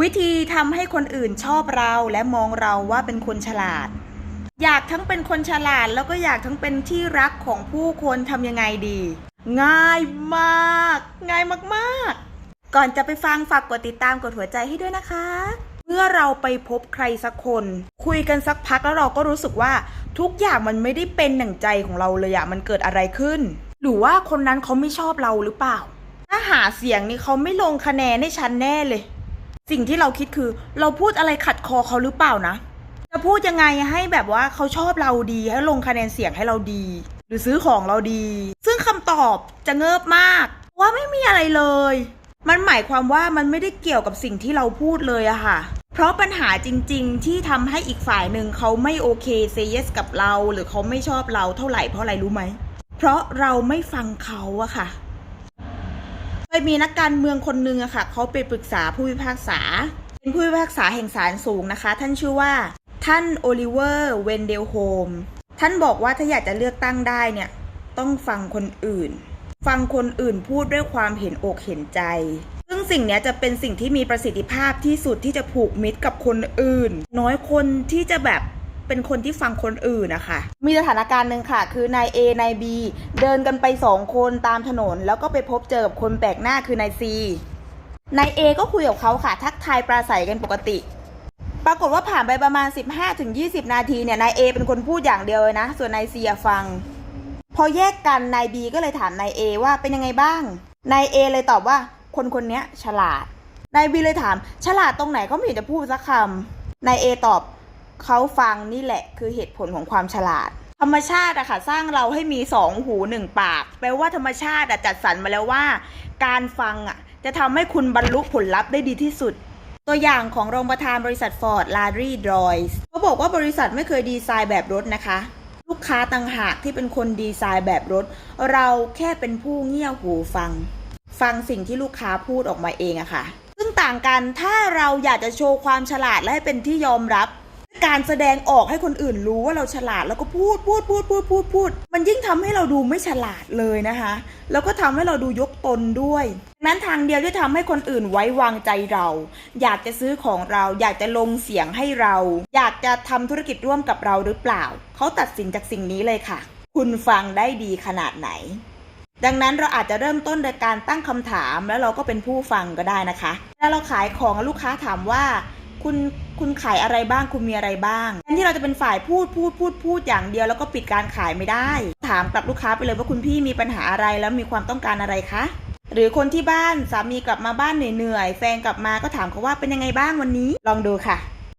วิธีทำให้คนอื่นชอบเราและมองเราว่าเป็นคนฉลาด อยากทั้งเป็นคนฉลาดแล้วก็อยากทั้งเป็นที่รักของผู้คนทำยังไงดี ง่ายมาก ง่ายมากๆ ก่อนจะไปฟังฝากกดติดตามกดหัวใจให้ด้วยนะคะ เมื่อเราไปพบใครสักคน คุยกันสักพักแล้วเราก็รู้สึกว่าทุกอย่างมันไม่ได้เป็นหนังใจของเราเลยอะมันเกิดอะไรขึ้น หรือว่าคนนั้นเขาไม่ชอบเราหรือเปล่า ถ้าหาเสียงนี่เขาไม่ลงคะแนนให้ฉันแน่เลย สิ่งที่เราคิดคือ เราพูดอะไรขัดคอเขาหรือเปล่านะ จะพูดยังไงให้แบบว่าเขาชอบเราดีให้ลงคะแนนเสียงให้เราดี หรือซื้อของเราดี ซึ่งคำตอบจะเงิบมาก ว่าไม่มีอะไรเลย มันหมายความว่ามันไม่ได้เกี่ยวกับสิ่งที่เราพูดเลยอะค่ะ เพราะปัญหาจริง ๆ ที่ทำให้อีกฝ่ายหนึ่งเขาไม่โอเคเซเยสกับเรา หรือเขาไม่ชอบเราเท่าไหร่เพราะอะไรรู้ไหมเพราะเราไม่ฟังเขาอะค่ะ ยมีนักการเมืองคนหนึ่งอะค่ะเขาไปปรึกษาผู้พิพากษา เป็นผู้พิพากษาแห่งศาลสูงนะคะ ท่านชื่อว่า ท่านโอลิเวอร์เวนเดลโฮมท่านบอกว่าถ้าอยากจะเลือกตั้งได้เนี่ย ต้องฟังคนอื่น ฟังคนอื่นพูดด้วยความเห็นอกเห็นใจ ซึ่งสิ่งเนี้ยจะเป็นสิ่งที่มีประสิทธิภาพที่สุดที่จะผูกมิตรกับคนอื่น น้อยคนที่จะแบบ เป็นคนที่ฟังคนอื่นนะคะ มีสถานการณ์หนึ่งค่ะ คือนาย A นาย B เดินกันไปสองคนตามถนน แล้วก็ไปพบเจอกับคนแปลกหน้าคือนาย C นาย A ก็คุยกับเขาค่ะ ทักทายปราศัยกันปกติ ปรากฏว่าผ่านไปประมาณ 15-20 นาทีเนี่ย นาย A เป็นคนพูดอย่างเดียวเลยนะ ส่วนนาย C อะฟัง พอแยกกัน นาย B ก็เลยถามนาย A ว่าเป็นยังไงบ้าง นาย A เลยตอบว่าคนคนนี้ฉลาด นาย B เลยถาม ฉลาดตรงไหนก็ไม่เห็นจะพูดสักคำนาย A ตอบ เขาฟังนี่แหละคือเหตุผลของความฉลาด ธรรมชาติอะค่ะ สร้างเราให้มีสองหูหนึ่งปาก แปลว่าธรรมชาติอะจัดสรรมาแล้วว่า การฟังอะจะทำให้คุณบรรลุผลลัพธ์ได้ดีที่สุด ตัวอย่างของรองประธานบริษัทฟอร์ดลารีดรอยส์เขาบอกว่าบริษัทไม่เคยดีไซน์แบบรถนะคะ ลูกค้าต่างหากที่เป็นคนดีไซน์แบบรถ เราแค่เป็นผู้เงี่ยหูฟัง ฟังสิ่งที่ลูกค้าพูดออกมาเองอะค่ะ ซึ่งต่างกันถ้าเราอยากจะโชว์ความฉลาดและให้เป็นที่ยอมรับ การแสดงออกให้คนอื่นรู้ว่าเราฉลาดแล้วก็พูดพูดพูดพูดพูดพูด มันยิ่งทำให้เราดูไม่ฉลาดเลยนะคะ แล้วก็ทำให้เราดูยกตนด้วยดังนั้นทางเดียวที่ทำให้คนอื่นไว้วางใจเรา อยากจะซื้อของเราอยากจะลงเสียงให้เรา อยากจะทำธุรกิจร่วมกับเราหรือเปล่า เขาตัดสินจากสิ่งนี้เลยค่ะ คุณฟังได้ดีขนาดไหน ดังนั้นเราอาจจะเริ่มต้นโดยการตั้งคำถามแล้วเราก็เป็นผู้ฟังก็ได้นะคะถ้าเราขายของลูกค้าถามว่า คุณคุณขายอะไรบ้างคุณมีอะไรบ้างแทนที่เราจะเป็นฝ่ายพูดพูดพูดพูดอย่างเดียวแล้วก็ปิดการขายไม่ได้ ถามกลับลูกค้าไปเลยว่าคุณพี่มีปัญหาอะไรแล้วมีความต้องการอะไรคะหรือคนที่บ้านสามีกลับมาบ้านเหนื่อยๆแฟนกลับมาก็ถามเขาว่าเป็นยังไงบ้างวันนี้ ลองดูค่ะ